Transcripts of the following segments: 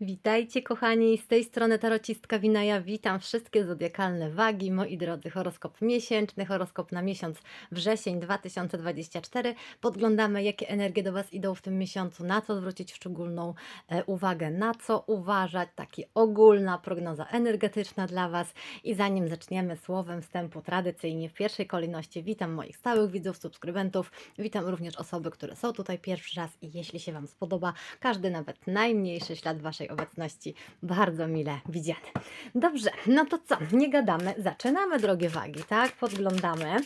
Witajcie kochani, z tej strony tarocistka Winaja. Witam wszystkie zodiakalne wagi, moi drodzy. Horoskop miesięczny, horoskop na miesiąc wrzesień 2024. Podglądamy, jakie energie do Was idą w tym miesiącu, na co zwrócić szczególną e, uwagę, na co uważać. Taka ogólna prognoza energetyczna dla Was. I zanim zaczniemy słowem wstępu, tradycyjnie w pierwszej kolejności witam moich stałych widzów, subskrybentów. Witam również osoby, które są tutaj pierwszy raz i jeśli się Wam spodoba, każdy nawet najmniejszy ślad Waszej obecności. Bardzo mile widziany. Dobrze, no to co, nie gadamy, zaczynamy drogie wagi, tak? Podglądamy,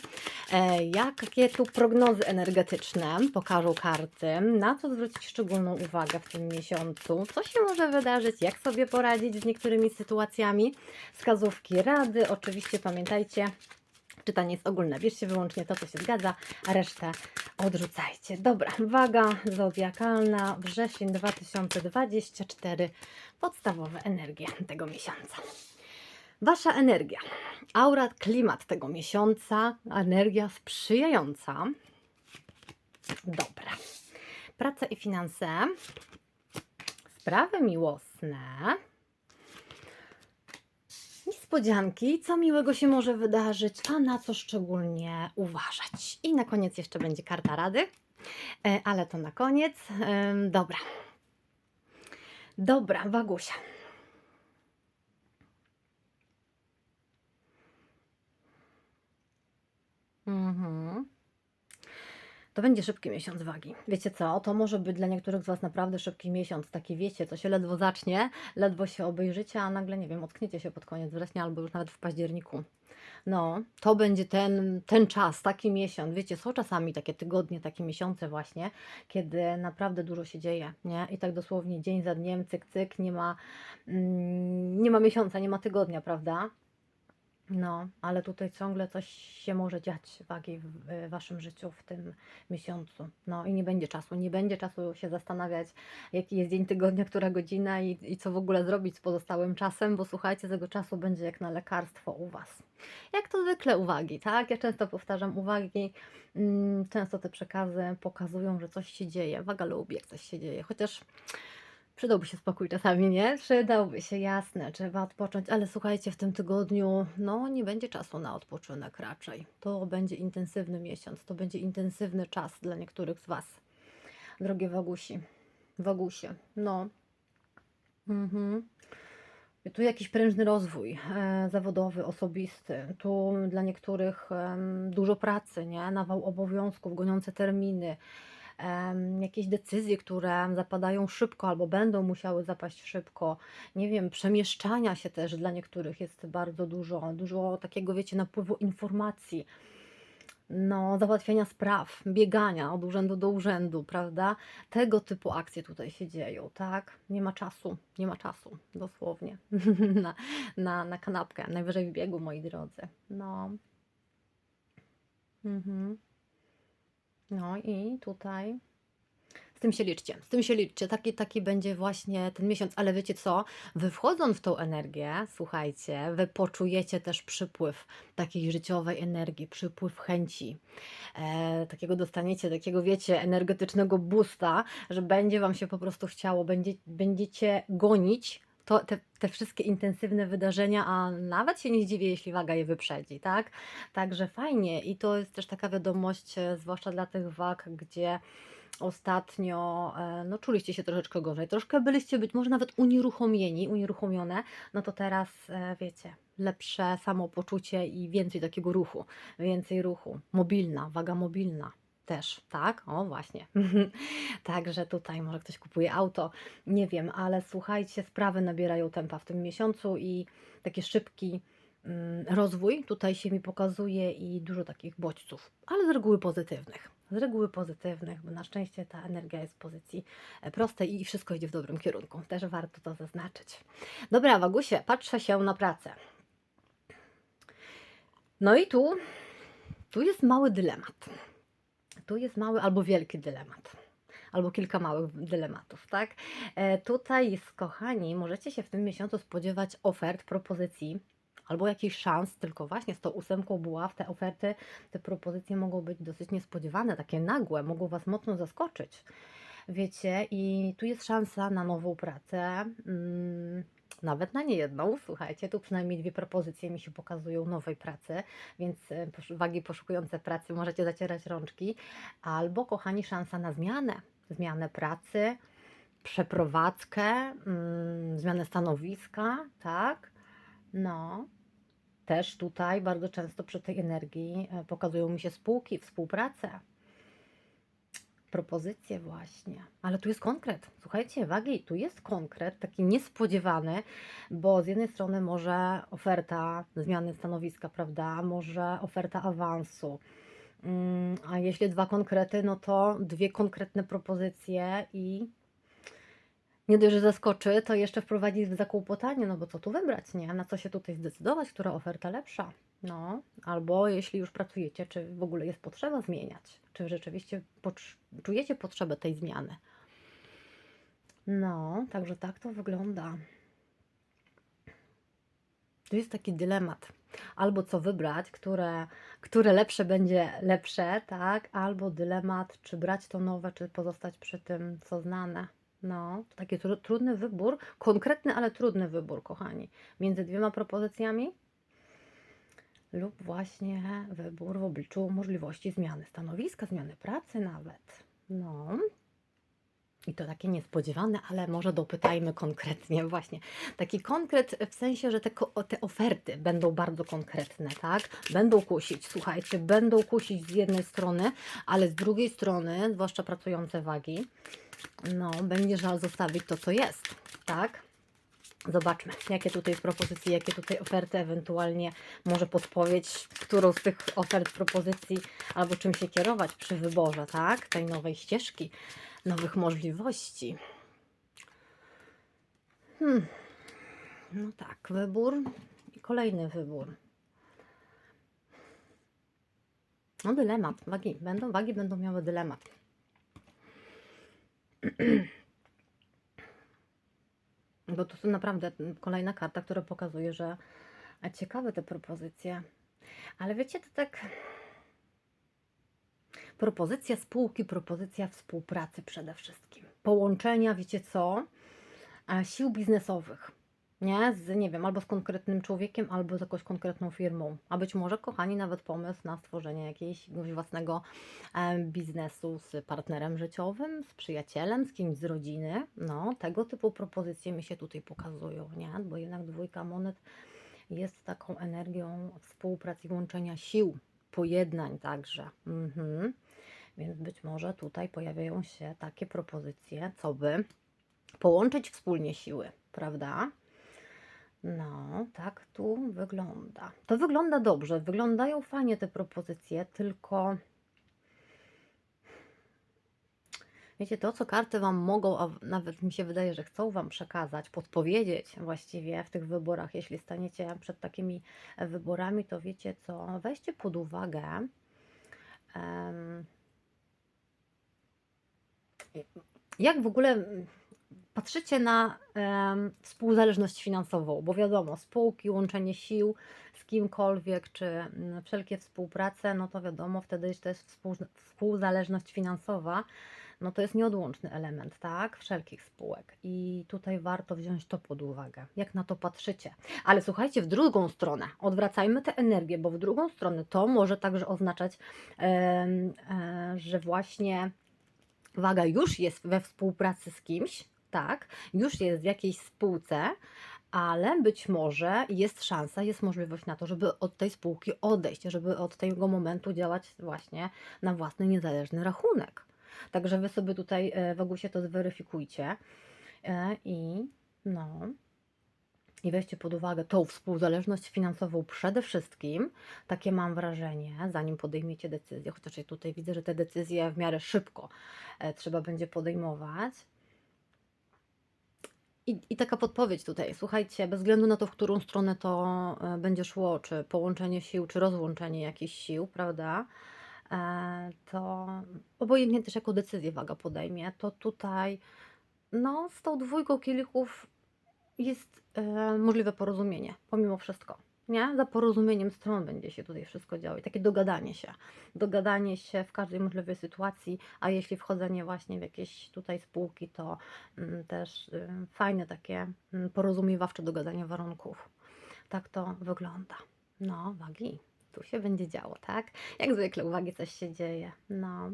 e, jakie tu prognozy energetyczne? Pokażą karty, na co zwrócić szczególną uwagę w tym miesiącu, co się może wydarzyć, jak sobie poradzić z niektórymi sytuacjami, wskazówki, rady, oczywiście pamiętajcie, Czytanie jest ogólne. Bierzcie wyłącznie to, co się zgadza, a resztę odrzucajcie. Dobra, waga zodiakalna, wrzesień 2024, podstawowe energie tego miesiąca. Wasza energia, aura, klimat tego miesiąca, energia sprzyjająca. Dobra. Praca i finanse, sprawy miłosne, Niespodzianki, co miłego się może wydarzyć, a na co szczególnie uważać. I na koniec jeszcze będzie karta rady, e, ale to na koniec. Dobra. Dobra, Wagusia. Mhm. To będzie szybki miesiąc wagi. Wiecie co? To może być dla niektórych z Was naprawdę szybki miesiąc. Taki wiecie, co się ledwo zacznie, ledwo się obejrzycie, a nagle, nie wiem, ockniecie się pod koniec września albo już nawet w październiku. No, to będzie ten, ten czas, taki miesiąc. Wiecie, są czasami takie tygodnie, takie miesiące właśnie, kiedy naprawdę dużo się dzieje, nie? I tak dosłownie dzień za dniem, cyk, cyk, nie ma, mm, nie ma miesiąca, nie ma tygodnia, prawda? No, ale tutaj ciągle coś się może dziać wagi w waszym życiu w tym miesiącu. No i nie będzie czasu, nie będzie czasu się zastanawiać, jaki jest dzień tygodnia, która godzina i, i co w ogóle zrobić z pozostałym czasem, bo słuchajcie, tego czasu będzie jak na lekarstwo u was. Jak to zwykle uwagi, tak? Ja często powtarzam uwagi, mm, często te przekazy pokazują, że coś się dzieje. Waga lubi, jak coś się dzieje, chociaż Przydałby się spokój czasami, nie? Przydałby się, jasne, trzeba odpocząć, ale słuchajcie, w tym tygodniu, no nie będzie czasu na odpoczynek raczej. To będzie intensywny miesiąc, to będzie intensywny czas dla niektórych z Was. Drogie Wagusi, Wagusie, no. Mhm. Tu jakiś prężny rozwój e, zawodowy, osobisty. Tu dla niektórych em, dużo pracy, nie? Nawał obowiązków, goniące terminy jakieś decyzje, które zapadają szybko albo będą musiały zapaść szybko. Nie wiem, przemieszczania się też dla niektórych jest bardzo dużo, dużo takiego, wiecie, napływu informacji. No, załatwiania spraw, biegania od urzędu do urzędu, prawda? Tego typu akcje tutaj się dzieją, tak? Nie ma czasu, nie ma czasu, dosłownie, na, na, na kanapkę, najwyżej w biegu, moi drodzy. No. Mhm. No i tutaj z tym się liczcie, z tym się liczcie. Taki, taki będzie właśnie ten miesiąc, ale wiecie co? Wy wchodząc w tą energię, słuchajcie, wy poczujecie też przypływ takiej życiowej energii, przypływ chęci. E, takiego dostaniecie, takiego wiecie, energetycznego boosta, że będzie wam się po prostu chciało, będzie, będziecie gonić to, te, te wszystkie intensywne wydarzenia, a nawet się nie zdziwię, jeśli waga je wyprzedzi, tak? Także fajnie i to jest też taka wiadomość, e, zwłaszcza dla tych wag, gdzie ostatnio e, no, czuliście się troszeczkę gorzej, troszkę byliście być może nawet unieruchomieni, unieruchomione, no to teraz e, wiecie, lepsze samopoczucie i więcej takiego ruchu, więcej ruchu, mobilna, waga mobilna. Też, tak? O, właśnie. Także tutaj może ktoś kupuje auto, nie wiem, ale słuchajcie, sprawy nabierają tempa w tym miesiącu i taki szybki mm, rozwój tutaj się mi pokazuje i dużo takich bodźców, ale z reguły pozytywnych. Z reguły pozytywnych, bo na szczęście ta energia jest w pozycji e, prostej i wszystko idzie w dobrym kierunku. Też warto to zaznaczyć. Dobra, Wagusie, patrzę się na pracę. No i tu, tu jest mały dylemat. Tu jest mały albo wielki dylemat. Albo kilka małych dylematów, tak? E, tutaj kochani, możecie się w tym miesiącu spodziewać ofert, propozycji albo jakichś szans, tylko właśnie z tą ósemką buław te oferty, te propozycje mogą być dosyć niespodziewane, takie nagłe, mogą Was mocno zaskoczyć. Wiecie, i tu jest szansa na nową pracę, nawet na niejedną. Słuchajcie, tu przynajmniej dwie propozycje mi się pokazują nowej pracy, więc e, wagi poszukujące pracy możecie zacierać rączki. Albo, kochani, szansa na zmianę. Zmianę pracy, przeprowadzkę, mm, zmianę stanowiska, tak? No. Też tutaj bardzo często przy tej energii e, pokazują mi się spółki, współpracę propozycje właśnie. Ale tu jest konkret. Słuchajcie, wagi, tu jest konkret, taki niespodziewany, bo z jednej strony może oferta zmiany stanowiska, prawda? Może oferta awansu. Mm, A jeśli dwa konkrety, no to dwie konkretne propozycje i nie dość, że zaskoczy, to jeszcze wprowadzi w zakłopotanie, no bo co tu wybrać, nie? Na co się tutaj zdecydować, która oferta lepsza? No, albo jeśli już pracujecie, czy w ogóle jest potrzeba zmieniać? Czy rzeczywiście czujecie potrzebę tej zmiany? No, także tak to wygląda. Tu jest taki dylemat. Albo co wybrać, które, które lepsze będzie lepsze, tak? Albo dylemat, czy brać to nowe, czy pozostać przy tym, co znane. No, to taki tru- trudny wybór, konkretny, ale trudny wybór, kochani. Między dwiema propozycjami lub właśnie wybór w obliczu możliwości zmiany stanowiska, zmiany pracy nawet. No. I to takie niespodziewane, ale może dopytajmy konkretnie właśnie. Taki konkret w sensie, że te, te oferty będą bardzo konkretne, tak? Będą kusić, słuchajcie, będą kusić z jednej strony, ale z drugiej strony, zwłaszcza pracujące wagi, no, będzie żal zostawić to, co jest, tak? Zobaczmy, jakie tutaj propozycje, jakie tutaj oferty, ewentualnie może podpowiedź, którą z tych ofert, propozycji albo czym się kierować przy wyborze, tak? Tej nowej ścieżki, nowych możliwości. Hmm. No tak, wybór i kolejny wybór. No dylemat, wagi będą, wagi będą miały dylemat. Bo to są naprawdę kolejna karta, która pokazuje, że ciekawe te propozycje. Ale wiecie, to tak. Propozycja spółki, propozycja współpracy przede wszystkim. Połączenia, wiecie co? Sił biznesowych. Nie? Z, nie wiem, albo z konkretnym człowiekiem, albo z jakąś konkretną firmą. A być może, kochani, nawet pomysł na stworzenie jakiegoś własnego em, biznesu z partnerem życiowym, z przyjacielem, z kimś z rodziny. No, tego typu propozycje mi się tutaj pokazują, nie? Bo jednak dwójka monet jest taką energią współpracy i łączenia sił, pojednań także. Mhm. Więc być może tutaj pojawiają się takie propozycje, co by połączyć wspólnie siły, prawda? No, tak tu wygląda. To wygląda dobrze, wyglądają fajnie te propozycje, tylko wiecie, to co karty Wam mogą, a nawet mi się wydaje, że chcą Wam przekazać, podpowiedzieć właściwie w tych wyborach, jeśli staniecie przed takimi wyborami, to wiecie co, weźcie pod uwagę em, jak w ogóle patrzycie na em, współzależność finansową, bo wiadomo, spółki, łączenie sił z kimkolwiek, czy mm, wszelkie współprace, no to wiadomo, wtedy to jest współ, współzależność finansowa, no to jest nieodłączny element, tak, wszelkich spółek i tutaj warto wziąć to pod uwagę, jak na to patrzycie. Ale słuchajcie, w drugą stronę, odwracajmy tę energię, bo w drugą stronę to może także oznaczać, e, że właśnie waga już jest we współpracy z kimś, tak, już jest w jakiejś spółce, ale być może jest szansa, jest możliwość na to, żeby od tej spółki odejść, żeby od tego momentu działać właśnie na własny niezależny rachunek. Także wy sobie tutaj e, w Agusie to zweryfikujcie e, i no. I weźcie pod uwagę tą współzależność finansową przede wszystkim. Takie mam wrażenie, zanim podejmiecie decyzję, chociaż tutaj widzę, że te decyzje w miarę szybko e, trzeba będzie podejmować. I, I taka podpowiedź tutaj, słuchajcie, bez względu na to, w którą stronę to e, będzie szło, czy połączenie sił, czy rozłączenie jakichś sił, prawda? E, To obojętnie też jaką decyzję waga podejmie, to tutaj no, z tą dwójką kielichów jest e, możliwe porozumienie, pomimo wszystko. Nie? Za porozumieniem stron będzie się tutaj wszystko działo. I takie dogadanie się. Dogadanie się w każdej możliwej sytuacji, a jeśli wchodzenie właśnie w jakieś tutaj spółki, to mm, też y, fajne takie mm, porozumiewawcze dogadanie warunków. Tak to wygląda. No, wagi. Tu się będzie działo, tak? Jak zwykle uwagi coś się dzieje. No.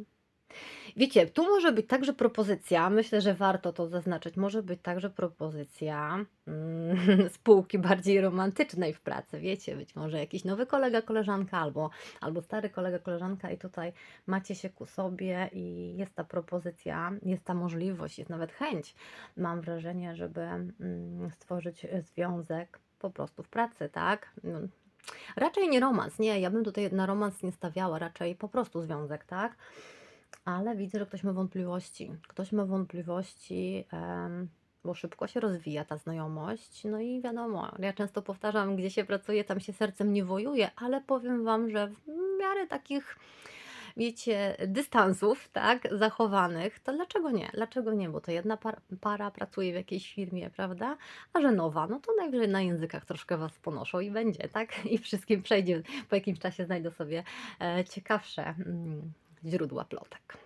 Wiecie, tu może być także propozycja, myślę, że warto to zaznaczyć, może być także propozycja mm, spółki bardziej romantycznej w pracy, wiecie, być może jakiś nowy kolega, koleżanka albo, albo stary kolega, koleżanka i tutaj macie się ku sobie i jest ta propozycja, jest ta możliwość, jest nawet chęć, mam wrażenie, żeby mm, stworzyć związek po prostu w pracy, tak? No, Raczej nie romans, nie, ja bym tutaj na romans nie stawiała, raczej po prostu związek, tak? Ale widzę, że ktoś ma wątpliwości. Ktoś ma wątpliwości, bo szybko się rozwija ta znajomość. No i wiadomo, ja często powtarzam, gdzie się pracuje, tam się sercem nie wojuje, ale powiem Wam, że w miarę takich, wiecie, dystansów, tak, zachowanych, to dlaczego nie? Dlaczego nie? Bo to jedna para, para pracuje w jakiejś firmie, prawda? A że nowa, no to najwyżej na językach troszkę Was ponoszą i będzie, tak? I wszystkim przejdzie, po jakimś czasie znajdą sobie e, ciekawsze mm, źródła plotek.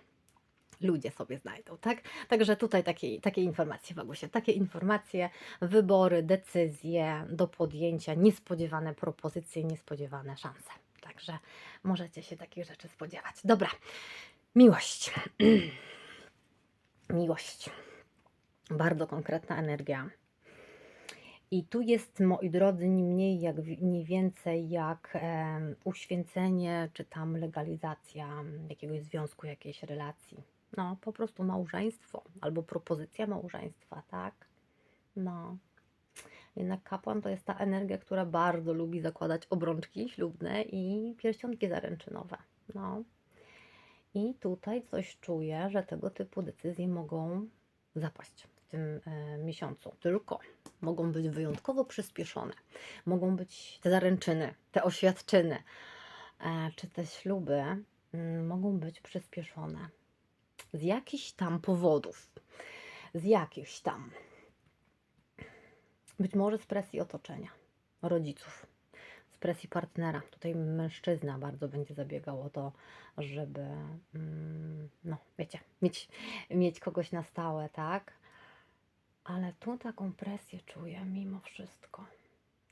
Ludzie sobie znajdą, tak? Także tutaj takie, takie informacje, Wagusie, takie informacje, wybory, decyzje do podjęcia, niespodziewane propozycje, niespodziewane szanse. Także możecie się takich rzeczy spodziewać. Dobra, miłość. miłość. Bardzo konkretna energia. I tu jest, moi drodzy, nie mniej jak nie więcej jak uświęcenie, czy tam legalizacja jakiegoś związku, jakiejś relacji. No, po prostu małżeństwo albo propozycja małżeństwa, tak? No. Jednak kapłan to jest ta energia, która bardzo lubi zakładać obrączki ślubne i pierścionki zaręczynowe. No. I tutaj coś czuję, że tego typu decyzje mogą zapaść w tym e, miesiącu. Tylko mogą być wyjątkowo przyspieszone. Mogą być te zaręczyny, te oświadczyny, e, czy te śluby mm, mogą być przyspieszone z jakichś tam powodów. Z jakichś tam. Być może z presji otoczenia, rodziców, z presji partnera. Tutaj mężczyzna bardzo będzie zabiegał o to, żeby, mm, no wiecie, mieć, mieć kogoś na stałe, tak? Ale tu taką presję czuję mimo wszystko.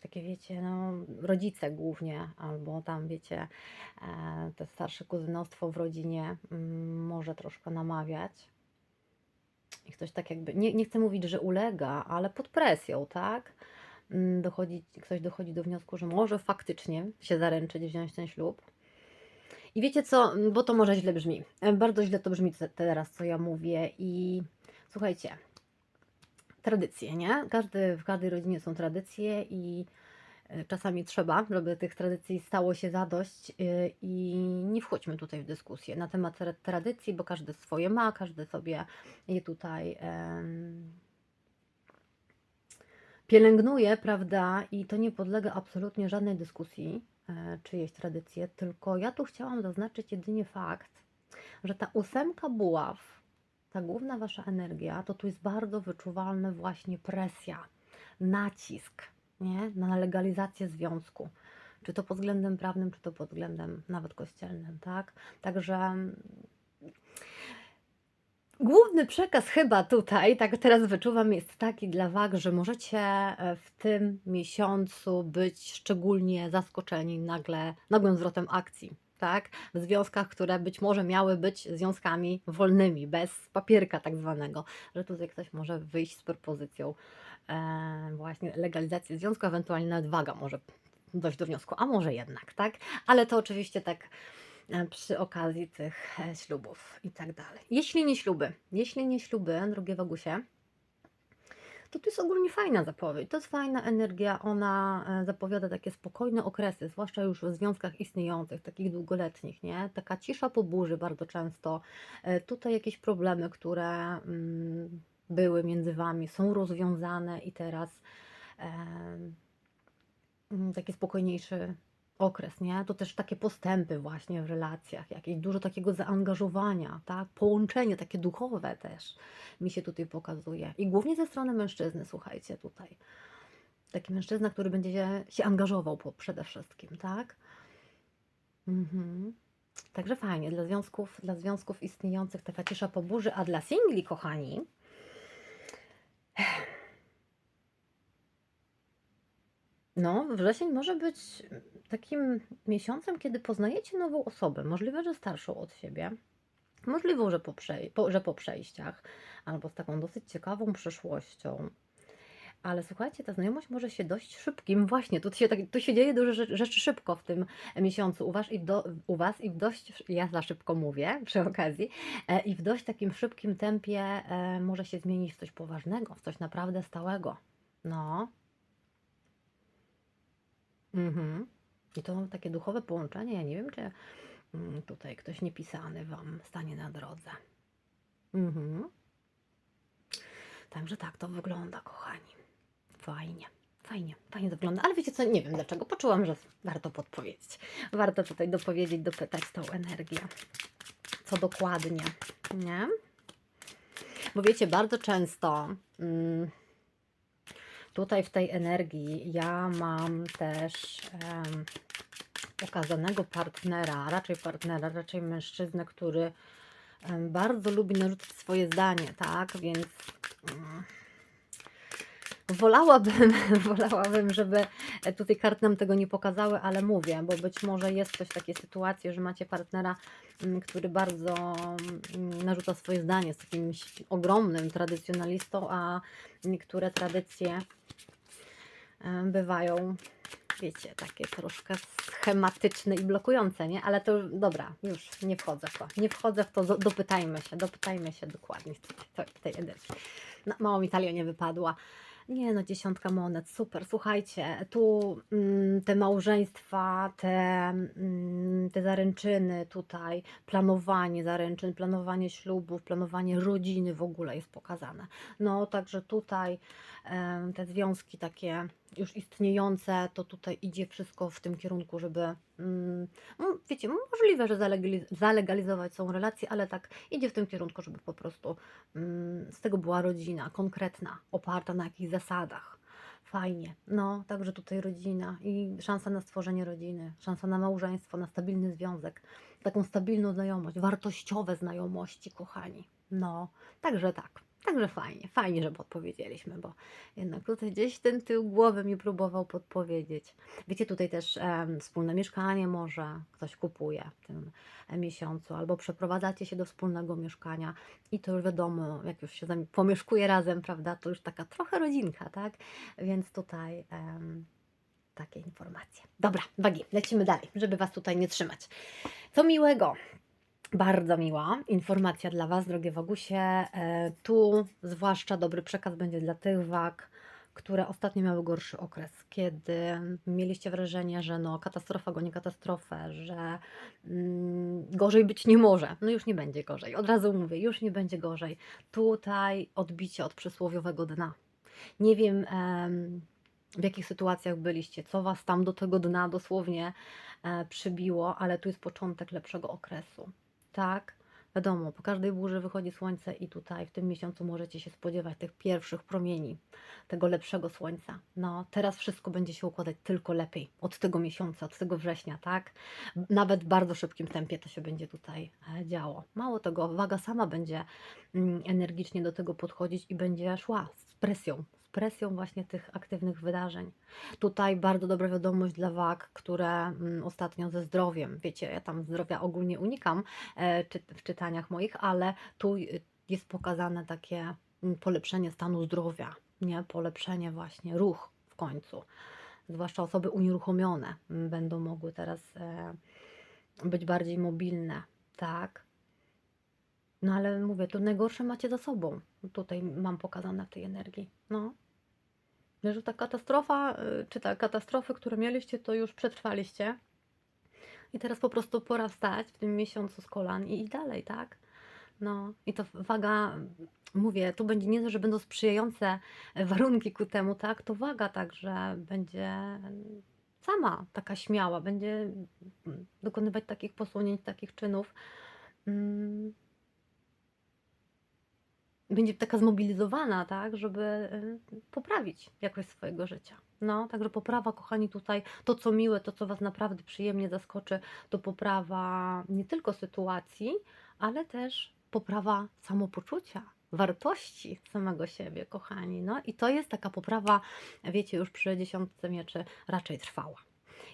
Takie wiecie, no, rodzice głównie, albo tam wiecie, e, to starsze kuzynostwo w rodzinie mm, może troszkę namawiać. I ktoś tak jakby, nie, nie chcę mówić, że ulega, ale pod presją, tak? Mm, Dochodzi, ktoś dochodzi do wniosku, że może faktycznie się zaręczyć, wziąć ten ślub. I wiecie co, bo to może źle brzmi. E, Bardzo źle to brzmi te- teraz, co ja mówię. I słuchajcie, tradycje, nie? Każdy, w każdej rodzinie są tradycje i e, czasami trzeba, żeby tych tradycji stało się zadość e, i nie wchodźmy tutaj w dyskusję na temat tra- tradycji, bo każdy swoje ma, każdy sobie je tutaj em, pielęgnuje, prawda? I to nie podlega absolutnie żadnej dyskusji, e, czyjeś tradycje, tylko ja tu chciałam zaznaczyć jedynie fakt, że ta ósemka buław, ta główna wasza energia, to tu jest bardzo wyczuwalna właśnie presja, nacisk, nie? Na legalizację związku. Czy to pod względem prawnym, czy to pod względem nawet kościelnym, tak? Także mm, Główny przekaz chyba tutaj, tak teraz wyczuwam, jest taki dla Wag, że możecie e, w tym miesiącu być szczególnie zaskoczeni nagle, nagłym zwrotem akcji. Tak? W związkach, które być może miały być związkami wolnymi, bez papierka tak zwanego, że tutaj ktoś może wyjść z propozycją e, właśnie legalizacji związku, ewentualnie nawet waga może dojść do wniosku, a może jednak, tak? Ale to oczywiście tak e, przy okazji tych e, ślubów i tak dalej. Jeśli nie śluby, jeśli nie śluby, drogie Wagusie, to to jest ogólnie fajna zapowiedź. To jest fajna energia, ona e, zapowiada takie spokojne okresy, zwłaszcza już w związkach istniejących, takich długoletnich, nie? Taka cisza po burzy bardzo często. E, Tutaj jakieś problemy, które mm, były między Wami, są rozwiązane i teraz em, mm, taki spokojniejszy okres, nie? To też takie postępy właśnie w relacjach, jakieś dużo takiego zaangażowania, tak? Połączenie takie duchowe też mi się tutaj pokazuje. I głównie ze strony mężczyzny, słuchajcie, tutaj. Taki mężczyzna, który będzie się, się angażował po, przede wszystkim, tak? Mhm. Także fajnie, dla związków, dla związków istniejących taka cisza po burzy, a dla singli, kochani, no, wrzesień może być takim miesiącem, kiedy poznajecie nową osobę, możliwe, że starszą od siebie, możliwe, że po, po, że po przejściach, albo z taką dosyć ciekawą przyszłością. Ale słuchajcie, ta znajomość może się dość szybkim, właśnie, tu się, tak, tu się dzieje dużo rzeczy, rzeczy szybko w tym miesiącu u was, i do, u was i w dość, ja za szybko mówię przy okazji, e, i w dość takim szybkim tempie e, może się zmienić w coś poważnego, w coś naprawdę stałego. No. Mhm. I to takie duchowe połączenie, ja nie wiem, czy mm, tutaj ktoś niepisany wam stanie na drodze. Mhm. Także tak to wygląda, kochani. Fajnie, fajnie, fajnie to wygląda. Ale wiecie co, nie wiem dlaczego. Poczułam, że warto podpowiedzieć. Warto tutaj dopowiedzieć, dopytać tą energię. Co dokładnie, nie? Bo wiecie, bardzo często mm, tutaj w tej energii ja mam też em, pokazanego partnera, raczej partnera, raczej mężczyznę, który em, bardzo lubi narzucać swoje zdanie, tak? Więc mm, wolałabym, wolałabym, żeby tutaj karty nam tego nie pokazały, ale mówię, bo być może jest coś takie sytuacje, że macie partnera, mm, który bardzo mm, narzuca swoje zdanie, jest jakimś ogromnym tradycjonalistą, a niektóre tradycje bywają, wiecie, takie troszkę schematyczne i blokujące, nie? Ale to dobra, już nie wchodzę w to. Nie wchodzę w to, do- dopytajmy się, dopytajmy się dokładnie w tej, tej energii. No, mało mi talia nie wypadła. Nie no, dziesiątka monet, super. Słuchajcie, tu mm, te małżeństwa, te, mm, te zaręczyny tutaj, planowanie zaręczyn, planowanie ślubów, planowanie rodziny w ogóle jest pokazane. No, także tutaj te związki takie już istniejące, to tutaj idzie wszystko w tym kierunku, żeby, mm, mm, wiecie, możliwe, że zalegaliz- zalegalizować są relacje, ale tak idzie w tym kierunku, żeby po prostu mm, z tego była rodzina konkretna, oparta na jakichś zasadach. Fajnie. No, także tutaj rodzina i szansa na stworzenie rodziny, szansa na małżeństwo, na stabilny związek, taką stabilną znajomość, wartościowe znajomości, kochani. No, także tak. Także fajnie, fajnie, że podpowiedzieliśmy, bo jednak tutaj gdzieś ten tył głowy mi próbował podpowiedzieć. Wiecie, tutaj też em, wspólne mieszkanie może ktoś kupuje w tym miesiącu, albo przeprowadzacie się do wspólnego mieszkania i to już wiadomo, jak już się pomieszkuje razem, prawda, to już taka trochę rodzinka, tak? Więc tutaj em, takie informacje. Dobra, wagi, lecimy dalej, żeby Was tutaj nie trzymać. Co miłego. Bardzo miła informacja dla Was, drogie Wagusie. E, Tu zwłaszcza dobry przekaz będzie dla tych wag, które ostatnio miały gorszy okres, kiedy mieliście wrażenie, że no katastrofa goni katastrofę, że mm, gorzej być nie może. No już nie będzie gorzej. Od razu mówię, już nie będzie gorzej. Tutaj odbicie od przysłowiowego dna. Nie wiem, em, w jakich sytuacjach byliście, co Was tam do tego dna dosłownie e, przybiło, ale tu jest początek lepszego okresu. Tak, wiadomo, po każdej burzy wychodzi słońce i tutaj w tym miesiącu możecie się spodziewać tych pierwszych promieni, tego lepszego słońca. No, teraz wszystko będzie się układać tylko lepiej od tego miesiąca, od tego września, tak? Nawet w bardzo szybkim tempie to się będzie tutaj e, działo. Mało tego, waga sama będzie mm, energicznie do tego podchodzić i będzie szła z presją, presją właśnie tych aktywnych wydarzeń. Tutaj bardzo dobra wiadomość dla wag, które mm, ostatnio ze zdrowiem, wiecie, ja tam zdrowia ogólnie unikam e, w czytaniach moich, ale tu y, jest pokazane takie mm, polepszenie stanu zdrowia, nie? Polepszenie właśnie, ruch w końcu. Zwłaszcza osoby unieruchomione mm, będą mogły teraz e, być bardziej mobilne, tak? No ale mówię, to najgorsze macie za sobą. Tutaj mam pokazane w tej energii. No. Że ta katastrofa, y, czy te katastrofy, które mieliście, to już przetrwaliście. I teraz po prostu pora wstać w tym miesiącu z kolan i dalej, tak? No i to waga, mówię, tu będzie nie to, że będą sprzyjające warunki ku temu, tak? To waga także będzie sama taka śmiała, będzie mm, dokonywać takich posunięć, takich czynów. mm, będzie taka zmobilizowana, tak, żeby y, poprawić jakość swojego życia. No, także poprawa, kochani, tutaj to, co miłe, to, co Was naprawdę przyjemnie zaskoczy, to poprawa nie tylko sytuacji, ale też poprawa samopoczucia, wartości samego siebie, kochani. No i to jest taka poprawa, wiecie, już przy dziesiątce mieczy raczej trwała.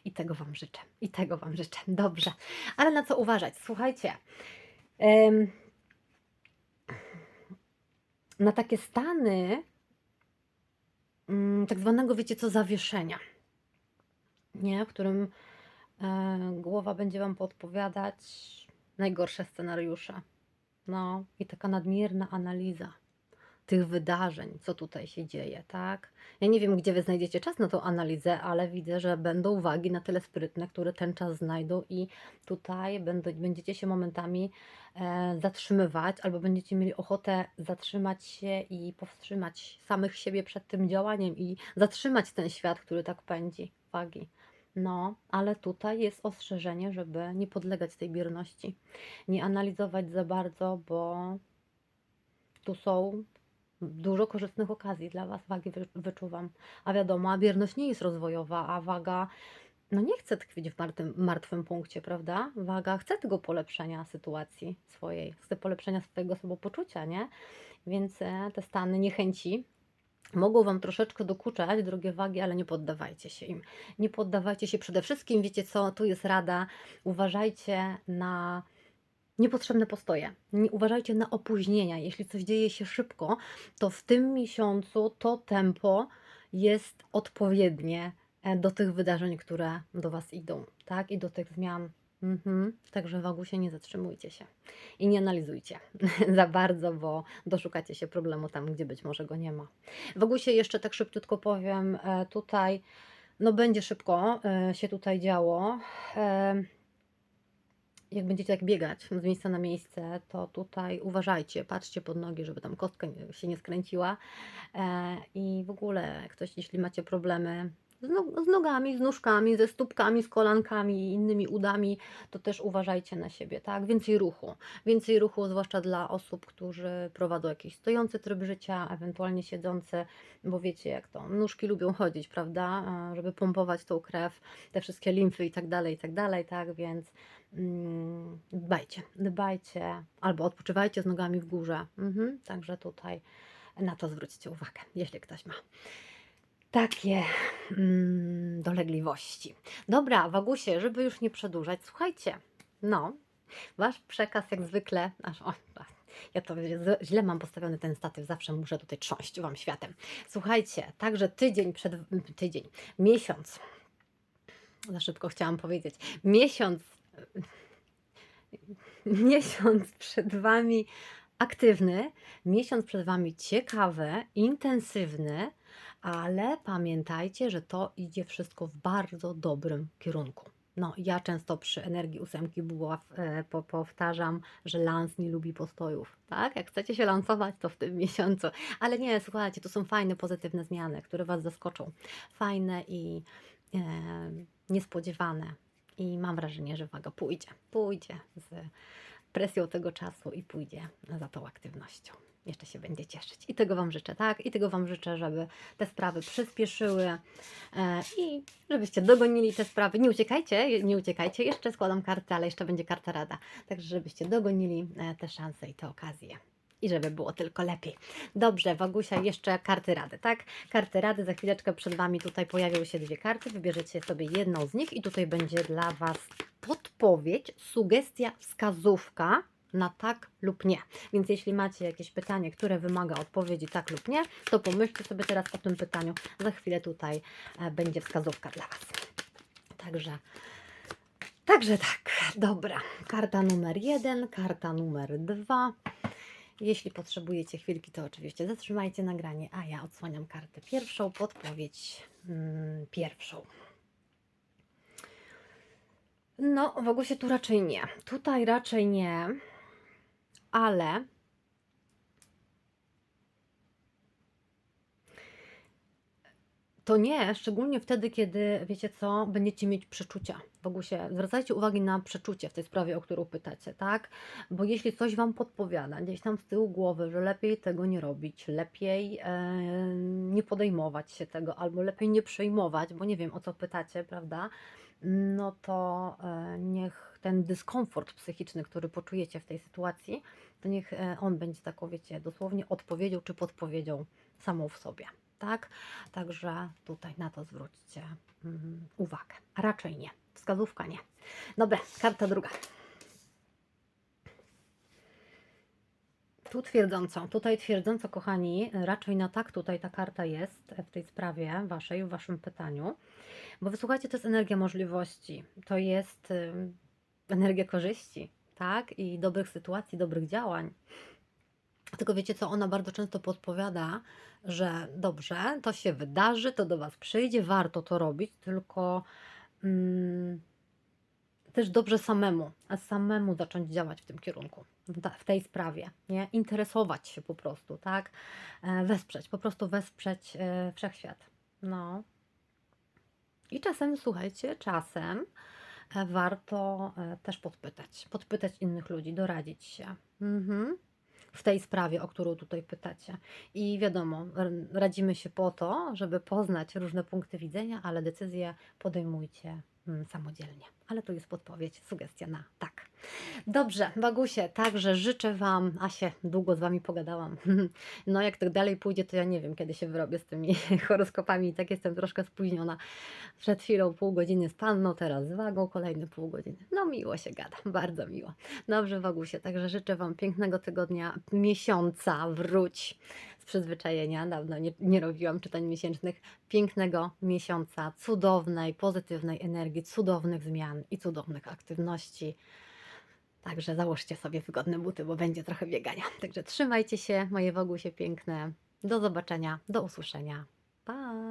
I tego Wam życzę. I tego Wam życzę. Dobrze. Ale na co uważać? Słuchajcie. em, na takie stany mm, tak zwanego, wiecie co, zawieszenia, nie? w którym e, głowa będzie Wam podpowiadać najgorsze scenariusze. No i taka nadmierna analiza tych wydarzeń, co tutaj się dzieje, tak? Ja nie wiem, gdzie Wy znajdziecie czas na tą analizę, ale widzę, że będą uwagi na tyle sprytne, które ten czas znajdą i tutaj będziecie się momentami e, zatrzymywać, albo będziecie mieli ochotę zatrzymać się i powstrzymać samych siebie przed tym działaniem i zatrzymać ten świat, który tak pędzi. Wagi. No, ale tutaj jest ostrzeżenie, żeby nie podlegać tej bierności, nie analizować za bardzo, bo tu są dużo korzystnych okazji dla Was, wagi wy- wyczuwam. A wiadomo, bierność nie jest rozwojowa, a waga no nie chce tkwić w martwym, martwym punkcie, prawda? Waga chce tego polepszenia sytuacji swojej, chce polepszenia swojego samopoczucia, nie? Więc e, te stany niechęci mogą Wam troszeczkę dokuczać, drogie wagi, ale nie poddawajcie się im. Nie poddawajcie się przede wszystkim, wiecie co, tu jest rada, uważajcie na niepotrzebne postoje. Nie, uważajcie na opóźnienia. Jeśli coś dzieje się szybko, to w tym miesiącu to tempo jest odpowiednie e, do tych wydarzeń, które do Was idą, tak? I do tych zmian. Mhm. Także wagusie nie zatrzymujcie się i nie analizujcie za bardzo, bo doszukacie się problemu tam, gdzie być może go nie ma. Wagusie jeszcze tak szybciutko powiem, e, tutaj no będzie szybko e, się tutaj działo. Jak będziecie tak biegać z miejsca na miejsce, to tutaj uważajcie, patrzcie pod nogi, żeby tam kostka się nie skręciła. E, I w ogóle, ktoś, jeśli macie problemy z, no, z nogami, z nóżkami, ze stópkami, z kolankami i innymi udami, to też uważajcie na siebie, tak? Więcej ruchu. Więcej ruchu, zwłaszcza dla osób, którzy prowadzą jakiś stojący tryb życia, ewentualnie siedzący, bo wiecie jak to, nóżki lubią chodzić, prawda? E, Żeby pompować tą krew, te wszystkie limfy i tak dalej, i tak dalej, tak? Więc dbajcie, dbajcie, albo odpoczywajcie z nogami w górze. Mhm, także tutaj na to zwróćcie uwagę, jeśli ktoś ma takie mm, dolegliwości. Dobra, Wagusie, żeby już nie przedłużać, słuchajcie, no, wasz przekaz jak zwykle, aż, o, ja to źle mam postawiony ten statyw, zawsze muszę tutaj trząść wam światem. Słuchajcie, także tydzień przed, tydzień, miesiąc, za szybko chciałam powiedzieć, miesiąc, miesiąc przed wami aktywny, miesiąc przed wami ciekawy, intensywny, ale pamiętajcie, że to idzie wszystko w bardzo dobrym kierunku. No, ja często przy energii ósemki buław e, po, powtarzam, że lans nie lubi postojów, tak? Jak chcecie się lansować, to w tym miesiącu. Ale nie, słuchajcie, to są fajne, pozytywne zmiany, które Was zaskoczą. Fajne i e, niespodziewane. I mam wrażenie, że waga pójdzie, pójdzie z presją tego czasu i pójdzie za tą aktywnością. Jeszcze się będzie cieszyć. I tego Wam życzę, tak? I tego Wam życzę, żeby te sprawy przyspieszyły e, i żebyście dogonili te sprawy. Nie uciekajcie, nie uciekajcie. Jeszcze składam kartę, ale jeszcze będzie karta rada. Także żebyście dogonili e, te szanse i te okazje. I żeby było tylko lepiej. Dobrze, Wagusia, jeszcze karty rady, tak? Karty rady, za chwileczkę przed Wami tutaj pojawią się dwie karty. Wybierzecie sobie jedną z nich i tutaj będzie dla Was podpowiedź, sugestia, wskazówka na tak lub nie. Więc jeśli macie jakieś pytanie, które wymaga odpowiedzi tak lub nie, to pomyślcie sobie teraz o tym pytaniu. Za chwilę tutaj e, będzie wskazówka dla Was. Także, także tak, dobra. Karta numer jeden, karta numer dwa. Jeśli potrzebujecie chwilki, to oczywiście zatrzymajcie nagranie, a ja odsłaniam kartę pierwszą, podpowiedź mm, pierwszą. No, w ogóle się tu raczej nie. Tutaj raczej nie, ale To nie, szczególnie wtedy, kiedy wiecie co, będziecie mieć przeczucia. Bogusie, zwracajcie uwagi na przeczucie w tej sprawie, o którą pytacie, tak? Bo jeśli coś Wam podpowiada gdzieś tam z tyłu głowy, że lepiej tego nie robić, lepiej e, nie podejmować się tego, albo lepiej nie przejmować, bo nie wiem o co pytacie, prawda? No to e, niech ten dyskomfort psychiczny, który poczujecie w tej sytuacji, to niech e, on będzie taką, wiecie, dosłownie odpowiedzią czy podpowiedzią samą w sobie, tak? Także tutaj na to zwróćcie mm, uwagę. Raczej nie. Wskazówka nie. Dobra, karta druga. Tu twierdząco, tutaj twierdząco, kochani, raczej na tak tutaj ta karta jest w tej sprawie waszej, w waszym pytaniu. Bo wysłuchajcie, to jest energia możliwości, to jest energia korzyści, tak? I dobrych sytuacji, dobrych działań. Tylko wiecie co, ona bardzo często podpowiada, że dobrze, to się wydarzy, to do Was przyjdzie, warto to robić, tylko mm, też dobrze samemu, a samemu zacząć działać w tym kierunku, w tej sprawie, nie? Interesować się po prostu, tak? E, Wesprzeć, po prostu wesprzeć e, wszechświat. No. I czasem, słuchajcie, czasem e, warto też podpytać, podpytać innych ludzi, doradzić się. Mhm. W tej sprawie, o którą tutaj pytacie. I wiadomo, radzimy się po to, żeby poznać różne punkty widzenia, ale decyzje podejmujcie samodzielnie. Ale to jest podpowiedź, sugestia na tak. Dobrze, Bagusie, także życzę Wam, a się długo z Wami pogadałam. No jak tak dalej pójdzie, to ja nie wiem, kiedy się wyrobię z tymi horoskopami. I tak jestem troszkę spóźniona. Przed chwilą pół godziny z Panną, teraz z Wagą, kolejne pół godziny. No miło się gada, bardzo miło. Dobrze, Wagusie, także życzę Wam pięknego tygodnia, miesiąca, wróć przyzwyczajenia. Dawno nie, nie robiłam czytań miesięcznych. Pięknego miesiąca, cudownej, pozytywnej energii, cudownych zmian i cudownych aktywności. Także założcie sobie wygodne buty, bo będzie trochę biegania. Także trzymajcie się, moje Wogusie piękne. Do zobaczenia, do usłyszenia. Pa!